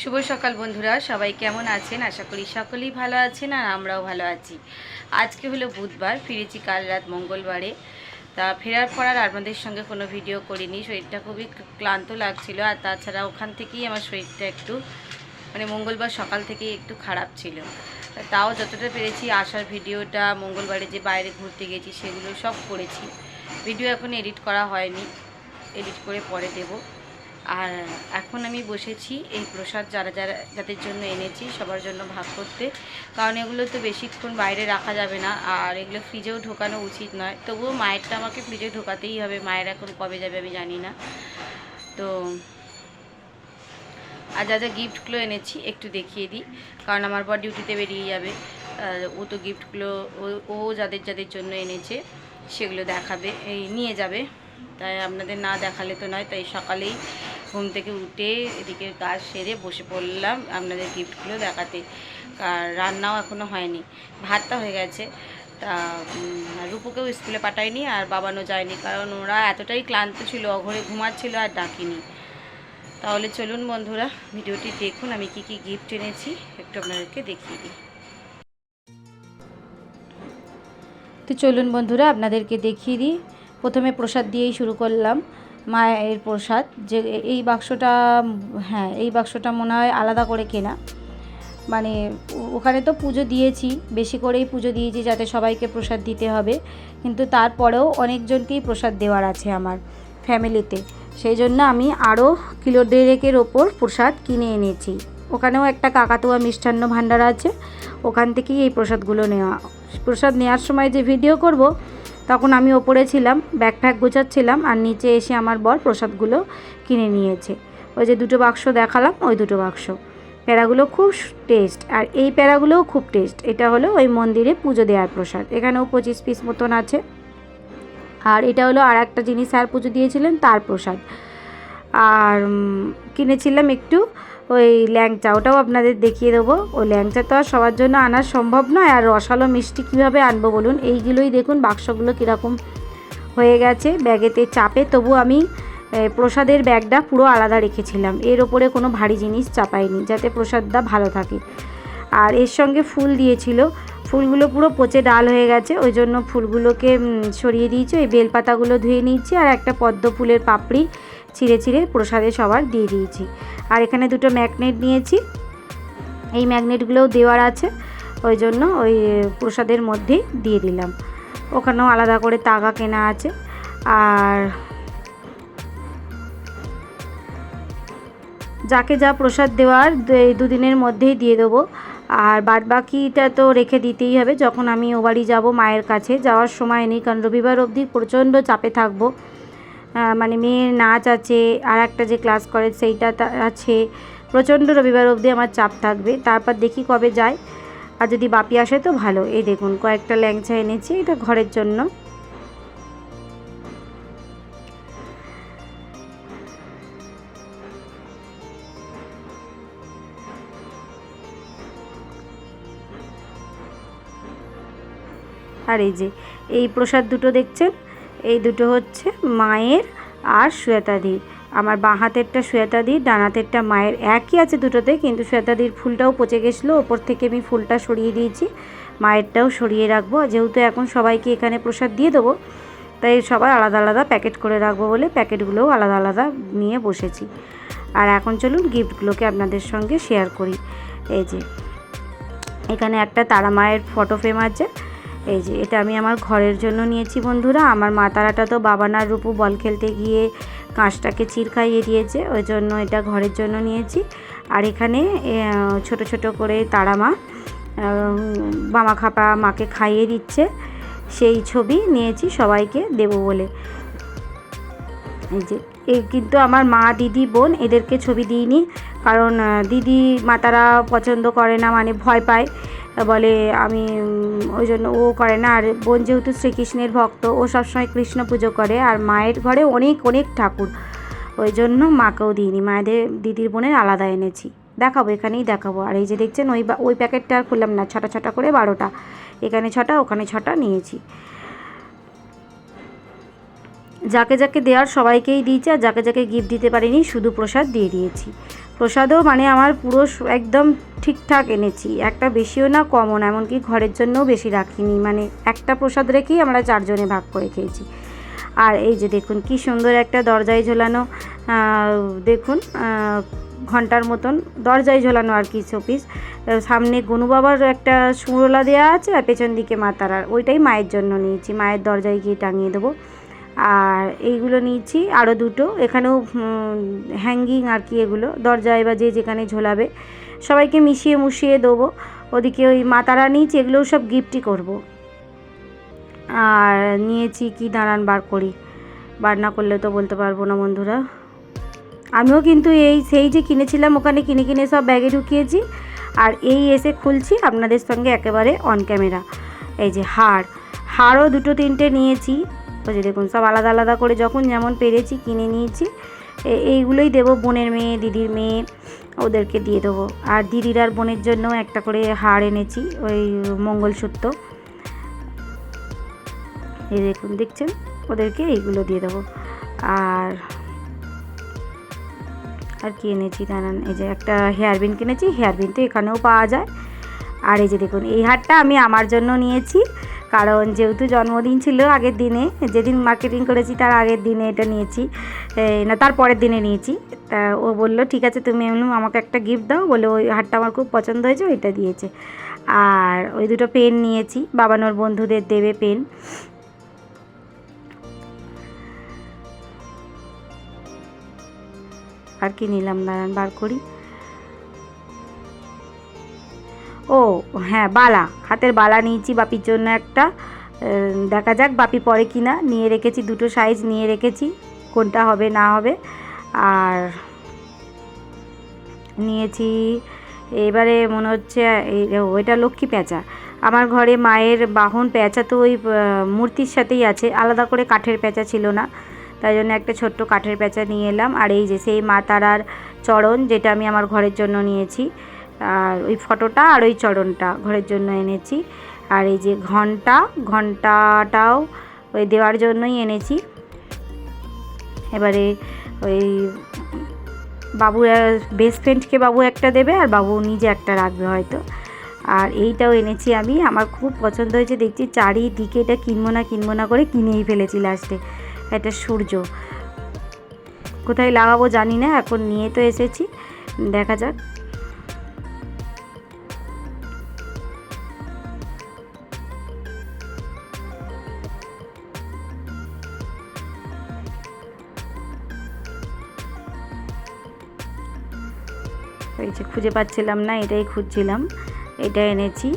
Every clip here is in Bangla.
শুভ সকাল বন্ধুরা, সবাই কেমন আছেন? আশা করি সকলেই ভালো আছেন আর আমরাও ভালো আছি। আজকে হলো বুধবার, ফিরেছি কাল রাত মঙ্গলবারে। তা ফেরার পর আর আপনাদের সঙ্গে কোনো ভিডিও করিনি, শরীরটা খুবই ক্লান্ত লাগছিল আর তাছাড়া ওখান থেকেই আমার শরীরটা একটু মানে মঙ্গলবার সকাল থেকেই একটু খারাপ ছিল। তাও যতটা পেরেছি আসার ভিডিওটা, মঙ্গলবারে যে বাইরে ঘুরতে গেছি সেগুলো সব করেছি। ভিডিও এখন এডিট করা হয়নি, এডিট করে পরে দেবো। আর এখন আমি বসেছি এই প্রসাদ যারা যারা যাদের জন্য এনেছি, সবার জন্য ভাগ করতে। কারণ এগুলো তো বেশিক্ষণ বাইরে রাখা যাবে না, আর এগুলো ফ্রিজেও ঢোকানো উচিত নয়। তবুও মায়েরটা আমাকে ফ্রিজে ঢোকাতেই হবে, মায়ের এখন কবে যাবে আমি জানি না। তো, আর যা যা গিফটগুলো এনেছি একটু দেখিয়ে দিই, কারণ আমার পর ডিউটিতে বেরিয়ে যাবে। ও তো গিফটগুলো ও যাদের যাদের জন্য এনেছে, সেগুলো দেখাবে, এই নিয়ে যাবে। তাই আপনাদের না দেখালে তো নয়, তাই সকালেই ঘুম থেকে উঠে এদিকে কাজ সেরে বসে পড়লাম আপনাদের গিফটগুলো দেখাতে। আর রান্নাও এখনও হয়নি। ভাতটা হয়ে গেছে। তা রূপুকেও স্কুলে পাঠায়নি আর বাবানো যায়নি কারণ ওরা এতটাই ক্লান্ত ছিল, অঘরে ঘুমাচ্ছিল আর ডাকিনি। তাহলে চলুন বন্ধুরা, ভিডিওটি দেখুন, আমি কি কি গিফট এনেছি, একটু আপনাদেরকে দেখিয়ে দিই। তো চলুন বন্ধুরা, আপনাদেরকে দেখিয়ে দিই। প্রথমে প্রসাদ দিয়েই শুরু করলাম। মায়ের প্রসাদ, যে এই বাক্সটা হ্যাঁ এই বাক্সটা মনে হয় আলাদা করে কেনা। মানে ওখানে তো পুজো দিয়েছি, বেশি করেই পুজো দিয়েছি যাতে সবাইকে প্রসাদ দিতে হবে। কিন্তু তারপরেও অনেকজনকেই প্রসাদ দেওয়ার আছে আমার ফ্যামিলিতে। সেই জন্য আমি আরও কিলো দেড়েকের ওপর প্রসাদ কিনে এনেছি। ওখানেও একটা কাকাতুয়া মিষ্টান্ন ভাণ্ডার আছে। ওখান থেকেই এই প্রসাদগুলো নেওয়া। প্রসাদ নেওয়ার সময় যে ভিডিও করব তখন আমি ওপরে ছিলাম ব্যাগ ফ্যাগ গোছাচ্ছিলাম আর নিচে এসে আমার বর প্রসাদগুলো কিনে নিয়েছে। ওই যে দুটো বাক্স দেখালাম, ওই দুটো বাক্স। প্যারাগুলো খুব টেস্ট আর এই প্যারাগুলোও খুব টেস্ট এটা হলো ওই মন্দিরে পুজো দেওয়ার প্রসাদ। এখানেও পঁচিশ পিস মতন আছে। আর এটা হলো আর একটা জিনিস স্যার পুজো দিয়েছিলেন, তার প্রসাদ। আর কিনেছিলাম একটু ওই ল্যাংচা, ওটাও আপনাদের দেখিয়ে দেবো। ওই ল্যাংচা তো আর সবার জন্য আনা সম্ভব নয়, আর রসালো মিষ্টি কীভাবে আনব বলুন? এইগুলোই দেখুন, বাক্সগুলো কীরকম হয়ে গেছে। ব্যাগেতে চাপে, তবু আমি প্রসাদের ব্যাগটা পুরো আলাদা রেখেছিলাম। এর ওপরে কোনো ভারী জিনিস চাপাইনি, যাতে প্রসাদটা ভালো থাকে। আর এর সঙ্গে ফুল দিয়েছিল। ফুলগুলো পুরো পচে ডাল হয়ে গেছে, ওই জন্য ফুলগুলোকে সরিয়ে দিয়েছি। ওই বেলপাতাগুলো ধুয়ে নিয়েছি, আর একটা পদ্ম ফুলের পাপড়ি ছিঁড়ে ছিঁড়ে প্রসাদে সবার দিয়ে দিয়েছি। আর এখানে দুটো ম্যাগনেট নিয়েছি। এই ম্যাগনেটগুলোও দেওয়ার আছে। ওই জন্য ওই প্রসাদের মধ্যেই দিয়ে দিলাম। ওখানেও আলাদা করে তাগা কেনা আছে। আর যাকে যা প্রসাদ দেওয়ার দুদিনের মধ্যেই দিয়ে দেবো। আর বাদ বাকিটা তো রেখে দিতেই হবে। যখন আমি ও বাড়ি যাব মায়ের কাছে, যাওয়ার সময় নেই, কারণ রবিবার অবধি প্রচণ্ড চাপে থাকব। মানে মেয়ের নাচ আছে আর একটা যে ক্লাস করে সেইটা আছে। প্রচণ্ড রবিবার অবধি আমার চাপ থাকবে, তারপর দেখি কবে যায়। আর যদি বাপি আসে তো ভালো। এই দেখুন, কয়েকটা ল্যাংচা এনেছি, এটা ঘরের জন্য। আর এই যে, এই প্রসাদ দুটো দেখছেন? এই দুটো হচ্ছে মায়ের আর শ্বেতাদির। আমার বাঁ হাতেরটা শ্বেতাদির, ডান হাতেরটা মায়ের। একই আছে দুটোতে, কিন্তু শ্বেতাদির ফুলটাও পচে গেছিল। ওপর থেকে আমি ফুলটা সরিয়ে দিয়েছি, মায়েরটাও সরিয়ে রাখব। যেহেতু এখন সবাইকে এখানে প্রসাদ দিয়ে দেবো, তাই সবাই আলাদা আলাদা প্যাকেট করে রাখব বলে প্যাকেটগুলোও আলাদা আলাদা নিয়ে বসেছি। আর এখন চলুন গিফটগুলোকে আপনাদের সঙ্গে শেয়ার করি। এই যে, এখানে একটা তারা মায়ের ফটো ফ্রেম আছে। এই যে, এটা আমি আমার ঘরের জন্য নিয়েছি বন্ধুরা। আমার মা তারাটা তো বাবানার রূপু বল খেলতে গিয়ে কাঁচটাকে চির খাইয়ে দিয়েছে, ওই জন্য এটা ঘরের জন্য নিয়েছি। আর এখানে ছোট ছোট করে তারা মা বামা খাপা মাকে খাইয়ে দিচ্ছে। সেই ছবি নিয়েছি সবাইকে দেব বলে। এই যে এই কিন্তু আমার মা, দিদি, বোন এদেরকে ছবি দিইনি, কারণ দিদি মাতারা পছন্দ করে না মানে ভয় পায়। বলে, আমি ওই জন্য ও করে না। আর বোন যেহেতু শ্রীকৃষ্ণের ভক্ত, ও সবসময় কৃষ্ণ পুজো করে। আর মায়ের ঘরে অনেক অনেক ঠাকুর। ওই জন্য মাকেও দিইনি। মায়েদের দিদির বোনের আলাদা এনেছি। দেখাবো, এখানেই দেখাবো। আর এই যে দেখছেন, ওই ওই প্যাকেটটা আর খুললাম না। ছটা ছটা করে বারোটা। এখানে ছটা, ওখানে ছটা নিয়েছি। যাকে যাকে দেওয়ার সবাইকেই দিয়েছি আর যাকে যাকে গিফট দিতে পারিনি, শুধু প্রসাদ দিয়ে দিয়েছি। প্রসাদও মানে আমার পুরো একদম ঠিকঠাক এনেছি। একটা বেশিও না, কমও না, এমনকি ঘরের জন্যও বেশি রাখিনি। মানে একটা প্রসাদ রেখেই আমরা চারজনে ভাগ করে খেয়েছি। আর এই যে দেখুন, কি সুন্দর একটা দরজায় ঝোলানো দেখুন ঘণ্টার মতন দরজায় ঝোলানো আর কি শোপিস। সামনে গনু বাবার একটা সুরলা দেওয়া আছে আর পেছন দিকে মা তারার ওইটাই মায়ের জন্য নিয়েছি। মায়ের দরজায় গিয়ে টাঙিয়ে দেবো। আর এইগুলো নিয়েছি আরও দুটো। এখানেও হ্যাঙ্গিং আর কি এগুলো, দরজায় বা যে যেখানে ঝোলাবে। সবাইকে মিশিয়ে মুশিয়ে দেবো। ওদিকে ওই মা তারা নিয়েছি, এগুলোও সব গিফটই করব। আর নিয়েছি কি দাঁড়ান বার করি। বার না করলে তো বলতে পারব না বন্ধুরা। আমিও কিন্তু এই, সেই যে কিনেছিলাম, ওখানে কিনে কিনে সব ব্যাগে ঢুকিয়েছি। আর এই এসে খুলছি আপনাদের সঙ্গে একেবারে অন ক্যামেরা এই যে হাড় হাড়ও দুটো তিনটে নিয়েছি। যে দেখুন, সব আলাদা আলাদা করে যখন যেমন পেরেছি কিনে নিয়েছি এইগুলোই দেবো বোনের মেয়ে, দিদির মেয়ে, ওদেরকে দিয়ে দেবো। আর দিদির আর বোনের জন্য একটা করে হার এনেছি, ওই মঙ্গলসূত্র। এই দেখুন, দেখছেন? ওদেরকে এইগুলো দিয়ে দেবো। আর আর কি এনেছি দাঁড়ান এই যে একটা হেয়ার বিন কিনেছি, হেয়ার বিন তো এখানেও পাওয়া যায়। আর এই যে দেখুন, এই হারটা আমি আমার জন্য নিয়েছি। কারণ যেহেতু জন্মদিন ছিল আগের দিনে, যেদিন মার্কেটিং করেছি তার আগের দিনে এটা নিয়েছি না, তার পরের দিনে নিয়েছি। তা ও বলল, ঠিক আছে, তুমি এমনি আমাকে একটা গিফট দাও। বলে, ওই হারটা আমার খুব পছন্দ হয়েছে, ওইটা দিয়েছে। আর ওই দুটো পেন নিয়েছি, বাবানোর বন্ধুদের দেবে পেন আর কি নিলাম, দাঁড়ান, বার করি। ও হ্যাঁ বালা। হাতের বালা নিয়েছি বাপির জন্য একটা। দেখা যাক বাপি পরে কিনা নিয়ে রেখেছি দুটো সাইজ নিয়ে রেখেছি কোনটা হবে না হবে। আর নিয়েছি এবারে মনে হচ্ছে এই ও, এটা লক্ষ্মী পেঁচা। আমার ঘরে মায়ের বাহন পেঁচা তো ওই মূর্তির সাথেই আছে। আলাদা করে কাঠের পেঁচা ছিল না। তাই জন্য একটা ছোট্ট কাঠের পেঁচা নিয়ে এলাম। আর এই যে সেই মা তারার চরণ যেটা আমি আমার ঘরের জন্য নিয়েছি। আর ওই ফটোটা আর ওই চরণটা ঘরের জন্য এনেছি। আর এই যে ঘণ্টা, ঘন্টাটাও ওই দেওয়ার জন্যই এনেছি। এবারে ওই বাবু বেস্ট ফ্রেন্ডকে বাবু একটা দেবে আর বাবু নিজে একটা রাখবে হয়তো। আর এইটাও এনেছি আমি। আমার খুব পছন্দ হয়েছে, দেখছি চারিদিকে এটা কিনবো না কিনবো না করে কিনেই ফেলেছি লাস্টে একটা সূর্য। কোথায় লাগাবো জানি না, এখন নিয়ে তো এসেছি। দেখা যাক। ওই যে খুঁজে পাচ্ছিলাম না, এটাই খুঁজছিলাম। এটা এনেছি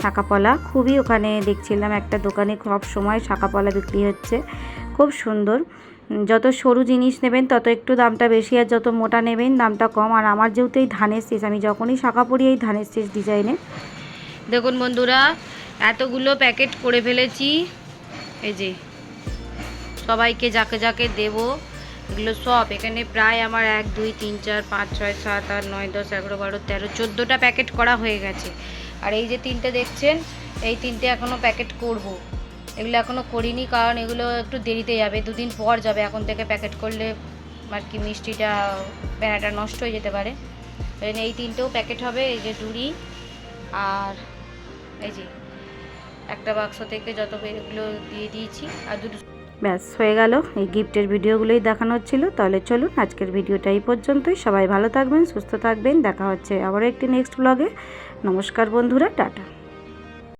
শাঁকাপলা খুবই ওখানে দেখছিলাম একটা দোকানে সব সময় শাঁকাপলা বিক্রি হচ্ছে। খুব সুন্দর। যত সরু জিনিস নেবেন, তত একটু দামটা বেশি আর যত মোটা নেবেন, দামটা কম। আর আমার যেহেতু এই ধানের শেষ, আমি যখনই শাঁখা পরি এই ধানের শেষ ডিজাইনের দেখুন বন্ধুরা, এতগুলো প্যাকেট করে ফেলেছি। এই যে, সবাইকে যাকে যাকে দেবো। এগুলো সব। এখানে প্রায় আমার এক, দুই, তিন, চার, পাঁচ, ছয়, সাত, আট, নয়, দশ, এগারো, বারো, তেরো, চোদ্দোটা প্যাকেট করা হয়ে গেছে। আর এই যে তিনটে দেখছেন, এই তিনটে এখনও প্যাকেট করব। এগুলো এখনও করিনি কারণ এগুলো একটু দেরিতে যাবে, দুদিন পর যাবে। এখন থেকে প্যাকেট করলে আর কি মিষ্টিটা বেড়াটা নষ্ট হয়ে যেতে পারে। এই তিনটেও প্যাকেট হবে, এই যে ডুরি আর এই যে একটা বাক্স থেকে যত এগুলো দিয়ে দিয়েছি, আর দুটো ব্যাস, হয়ে গেল। এই গিফটের ভিডিওগুলোই দেখানো হচ্ছিল তাহলে চলুন আজকের ভিডিওটা এই পর্যন্তই। সবাই ভালো থাকবেন, সুস্থ থাকবেন। দেখা হচ্ছে আবার একটি নেক্সট ব্লগে নমস্কার বন্ধুরা, টাটা।